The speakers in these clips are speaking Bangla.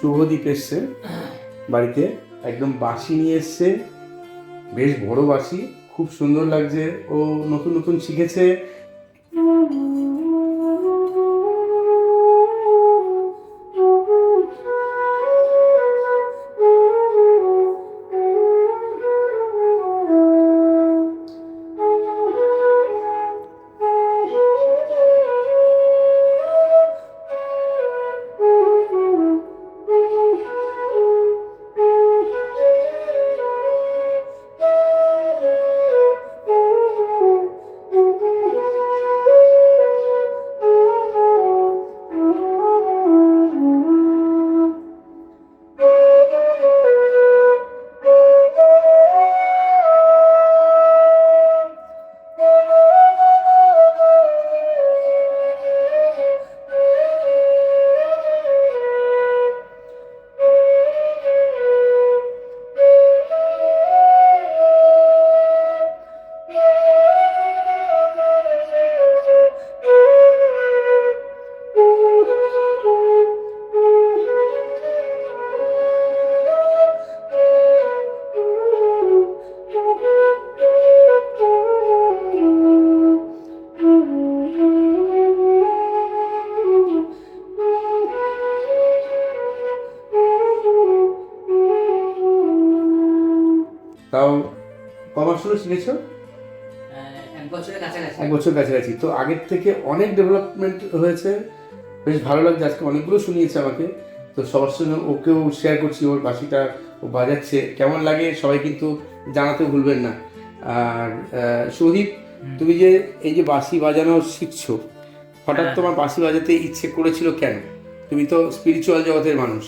প্রদীপ এসছে বাড়িতে। একদম বাঁশি নিয়ে এসছে। বেশ বড় বাঁশি। খুব সুন্দর লাগছে। ও নতুন নতুন শিখেছে। তাও ক হলো শিখেছো এক বছর কাছাকাছি। তো আগের থেকে অনেক ডেভেলপমেন্ট হয়েছে। বেশ ভালো লাগছে। আজকে অনেকগুলো শুনিয়েছে আমাকে। তো সবার সঙ্গে ওকেও শেয়ার করছি। ওর বাসিটা ও বাজাচ্ছে। কেমন লাগে সবাই কিন্তু জানাতে ভুলবেন না। আর সোহিত তুমি যে এই যে বাঁশি বাজানো শিখছো হঠাৎ হ্যাঁ। তোমার বাঁশি বাজাতে ইচ্ছে করেছিল কেন? তুমি তো স্পিরিচুয়াল জগতের মানুষ।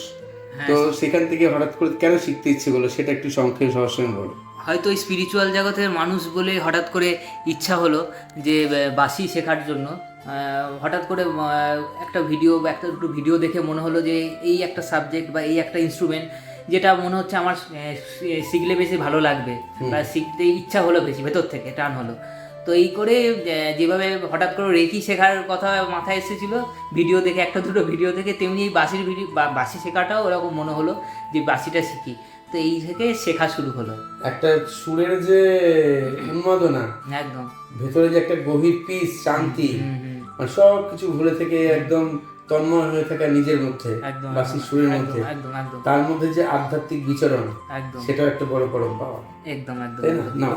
তো সেখান থেকে হঠাৎ করে কেন শিখতে ইচ্ছে করল? সেটা একটু সংক্ষেপে সবার সঙ্গে বলো। হয়তো স্পিরিচুয়াল জগতের মানুষ বলে হঠাৎ করে ইচ্ছা হলো যে বাসি শেখার জন্য। হঠাৎ করে একটা ভিডিও বা একটা দুটো ভিডিও দেখে মনে হলো যে এই একটা সাবজেক্ট বা এই একটা ইনস্ট্রুমেন্ট যেটা মনে হচ্ছে আমার শিখলে বেশি ভালো লাগবে বা শিখতে ইচ্ছা হলো বেশি ভেতর থেকে টান হলো। তো এই করে যেভাবে হঠাৎ করে রেকি শেখার কথা মাথায় এসেছিল ভিডিও দেখে একটা দুটো ভিডিও দেখে তেমনি এই বাঁশির ভিডিও বাঁশি শেখাটাও ওরকম মনে হলো যে বাঁশিটা শিখি। তো এই থেকে শেখা শুরু হলো। একটা সুরের যে উন্মাদনা একদম। ভেতরে যে একটা গভীর পিস শান্তি। মানে সব কিছু ভুলে থেকে একদম তন্ময় হয়ে থাকা নিজের মধ্যে বাসি সুরের মধ্যে। তার মধ্যে যে আধ্যাত্মিক বিচরণ সেটাও একটা বড় বড় পাওয়া। একদম একদম। না?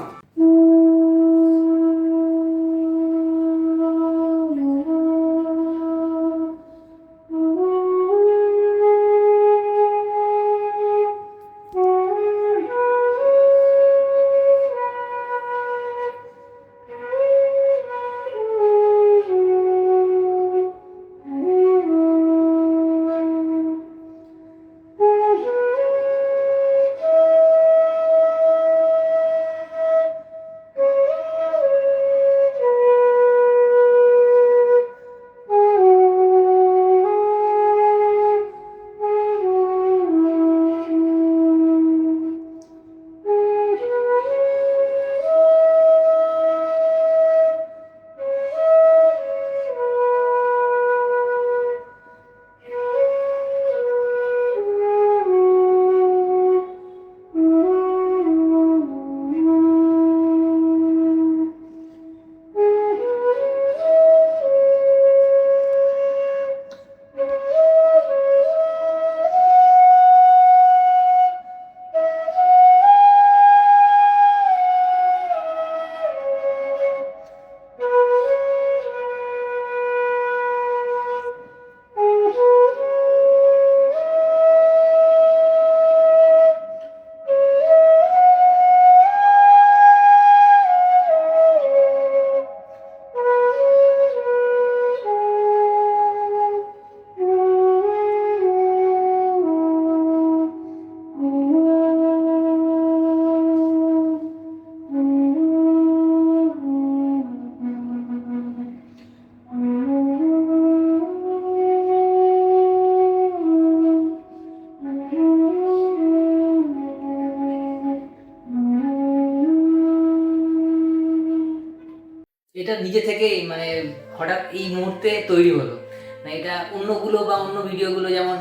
এটা নিজে থেকেই মানে হঠাৎ এই মুহূর্তে তৈরি হলো। না এটা অন্যগুলো বা অন্য ভিডিওগুলো যেমন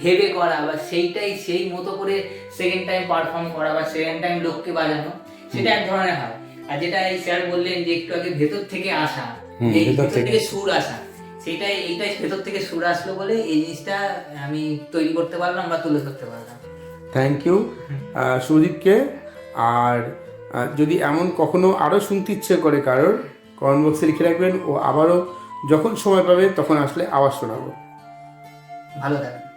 ভেবে করা বা সেইটাই সেই মতো করে সেকেন্ড টাইম পারফর্ম করা বা সেকেন্ড টাইম লোককে বাজানো সেটা এক ধরনের হয়। আর যেটা এই স্যার বললেন যে একটু আগে ভেতর থেকে আসা ভেতর। থেকে। সুর আসা সেটাই এইটাই ভেতর থেকে সুর আসলো বলে এই জিনিসটা আমি তৈরি করতে পারলাম বা তুলে ধরতে পারলাম। থ্যাংক ইউ সুদীপকে আর যদি এমন কখনো আরও শুনতে ইচ্ছে করে কারোর কমেন্ট বক্সে লিখে রাখবেন ও আবারও যখন সময় পাবে তখন আসলে আওয়াজ শোনাবো। ভালো থাকবে